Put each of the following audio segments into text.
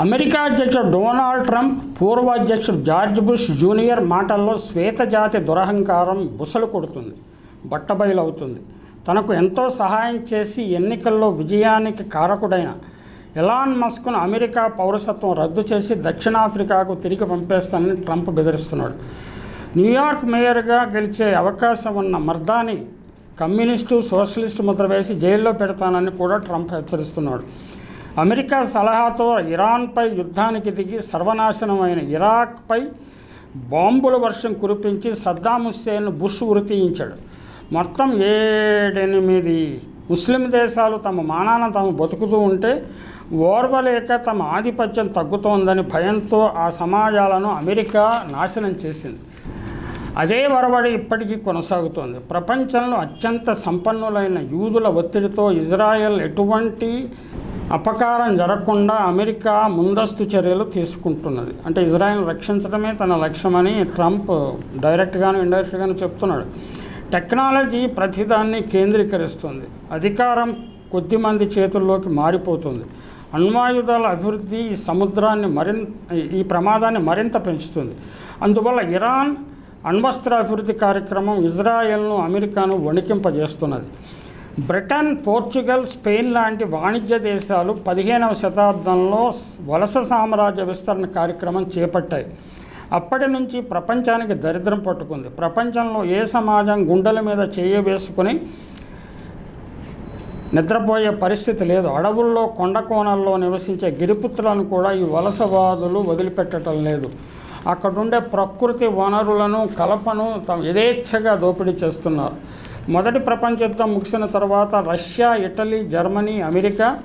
America అధ్యక్షుడు Donald Trump పూర్వ అధ్యక్షుడు జార్జ్ బుష్ జూనియర్ మాటల్లో శ్వేతజాతి దురహంకారం బుసలు కొడుతుంది బట్టబయలవుతుంది. తనకు ఎంతో సహాయం చేసి ఎన్నికల్లో విజయానికి కారకుడైన ఎలాన్ మస్క్ను అమెరికా పౌరసత్వం రద్దు చేసి దక్షిణాఫ్రికాకు తిరిగి పంపేస్తానని ట్రంప్ బెదిరిస్తున్నాడు. న్యూయార్క్ మేయర్గా గెలిచే అవకాశం ఉన్న మర్దాని కమ్యూనిస్టు సోషలిస్టు ముద్ర వేసి జైల్లో పెడతానని కూడా ట్రంప్ హెచ్చరిస్తున్నాడు. అమెరికా సలహాతో ఇరాన్పై యుద్ధానికి దిగి సర్వనాశనమైన ఇరాక్పై బాంబుల వర్షం కురిపించి సద్దాం హుస్సేన్ బుష్ ఉరితీయించాడు. మొత్తం ఏడెనిమిది ముస్లిం దేశాలు తమ మానాన తాము బతుకుతూ ఉంటే ఓర్వలేక తమ ఆధిపత్యం తగ్గుతోందని భయంతో ఆ సమాజాలను అమెరికా నాశనం చేసింది. అదే వరవడి ఇప్పటికీ కొనసాగుతోంది. ప్రపంచంలో అత్యంత సంపన్నులైన యూదుల ఒత్తిడితో ఇజ్రాయెల్ ఎటువంటి అపకారం జరగకుండా అమెరికా ముందస్తు చర్యలు తీసుకుంటున్నది. అంటే ఇజ్రాయెల్ రక్షించడమే తన లక్ష్యమని ట్రంప్ డైరెక్ట్గాను ఇండైరెక్ట్గాను చెప్తున్నాడు. టెక్నాలజీ ప్రతిదాన్ని కేంద్రీకరిస్తుంది. అధికారం కొద్దిమంది చేతుల్లోకి మారిపోతుంది. అణ్వాయుధాల అభివృద్ధి ఈ సముద్రాన్ని మరింత ఈ ప్రమాదాన్ని మరింత పెంచుతుంది. అందువల్ల ఇరాన్ అణ్వస్త్ర అభివృద్ధి కార్యక్రమం ఇజ్రాయెల్ను అమెరికాను వణికింపజేస్తున్నది. బ్రిటన్ పోర్చుగల్ స్పెయిన్ లాంటి వాణిజ్య దేశాలు పదిహేనవ శతాబ్దంలో వలస సామ్రాజ్య విస్తరణ కార్యక్రమం చేపట్టాయి. అప్పటి నుంచి ప్రపంచానికి దరిద్రం పట్టుకుంది. ప్రపంచంలో ఏ సమాజం గుండెల మీద చేయ వేసుకుని నిద్రపోయే పరిస్థితి లేదు. అడవుల్లో కొండ కోణాల్లో నివసించే గిరిపుత్రులను కూడా ఈ వలసవాదులు వదిలిపెట్టడం లేదు. అక్కడుండే ప్రకృతి వనరులను కలపను తమ యథేచ్ఛగా దోపిడీ చేస్తున్నారు. మొదటి ప్రపంచ యుద్ధం ముగిసిన తర్వాత Russia Italy Germany America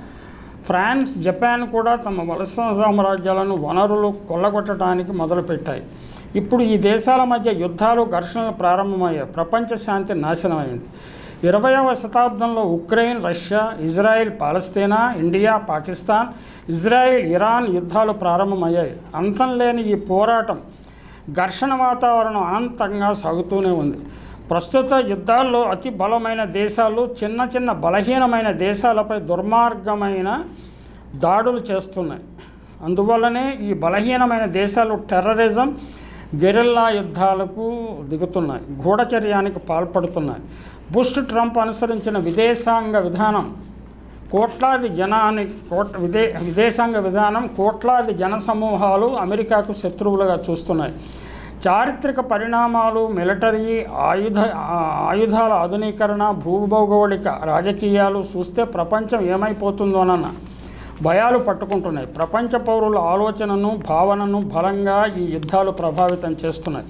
France Japan కూడా తమ వలస సామ్రాజ్యాలను వనరులు కొల్లగొట్టడానికి మొదలుపెట్టాయి. ఇప్పుడు ఈ దేశాల మధ్య యుద్ధాలు ఘర్షణలు ప్రారంభమయ్యాయి. ప్రపంచ శాంతి నాశనమైంది. ఇరవయవ శతాబ్దంలో Ukraine Russia Israel Palestine India Pakistan Israel Iran యుద్ధాలు ప్రారంభమయ్యాయి. అంతం లేని ఈ పోరాటం ఘర్షణ వాతావరణం అనంతంగా సాగుతూనే ఉంది. ప్రస్తుత యుద్ధాల్లో అతి బలమైన దేశాలు చిన్న చిన్న బలహీనమైన దేశాలపై దుర్మార్గమైన దాడులు చేస్తున్నాయి. అందువల్లనే ఈ బలహీనమైన దేశాలు టెర్రరిజం గెరిల్లా యుద్ధాలకు దిగుతున్నాయి గూఢచర్యానికి పాల్పడుతున్నాయి. బుష్ ట్రంప్ అనుసరించిన విదేశాంగ విధానం కోట్లాది జనాన్ని కోట్ విదే విదేశాంగ విధానం కోట్లాది జన సమూహాలు అమెరికాకు శత్రువులుగా చూస్తున్నాయి. చారిత్రక పరిణామాలు మిలిటరీ ఆయుధ ఆయుధాల ఆధునీకరణ భూభౌగోళిక రాజకీయాలు చూస్తే ప్రపంచం ఏమైపోతుందోనన్న భయాలు పట్టుకుంటున్నాయి. ప్రపంచ పౌరుల ఆలోచనను భావనను బలంగా ఈ యుద్ధాలు ప్రభావితం చేస్తున్నాయి.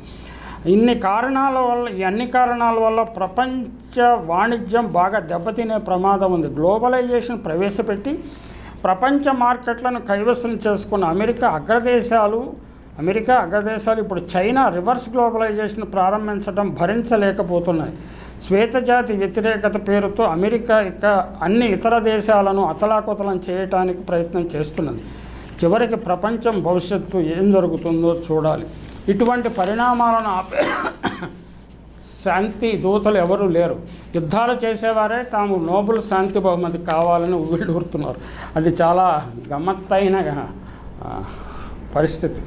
ఇన్ని కారణాల వల్ల ఈ అన్ని కారణాల వల్ల ప్రపంచ వాణిజ్యం బాగా దెబ్బతినే ప్రమాదం ఉంది. గ్లోబలైజేషన్ ప్రవేశపెట్టి ప్రపంచ మార్కెట్లను కైవసం చేసుకున్న అమెరికా అగ్రదేశాలు అమెరికా అగ్రదేశాలు ఇప్పుడు చైనా రివర్స్ గ్లోబలైజేషన్ ప్రారంభించడం భరించలేకపోతున్నాయి. శ్వేతజాతి వ్యతిరేకత పేరుతో అమెరికా ఇక అన్ని ఇతర దేశాలను అతలాకుతలం చేయటానికి ప్రయత్నం చేస్తున్నది. చివరికి ప్రపంచం భవిష్యత్తు ఏం జరుగుతుందో చూడాలి. ఇటువంటి పరిణామాలను ఆపే శాంతి దూతలు ఎవరు లేరు. యుద్ధాలు చేసేవారే తాము నోబుల్ శాంతి బహుమతి కావాలని ఉవ్విళ్ళూరుతున్నారు అది చాలా గమ్మత్తైన పరిస్థితి.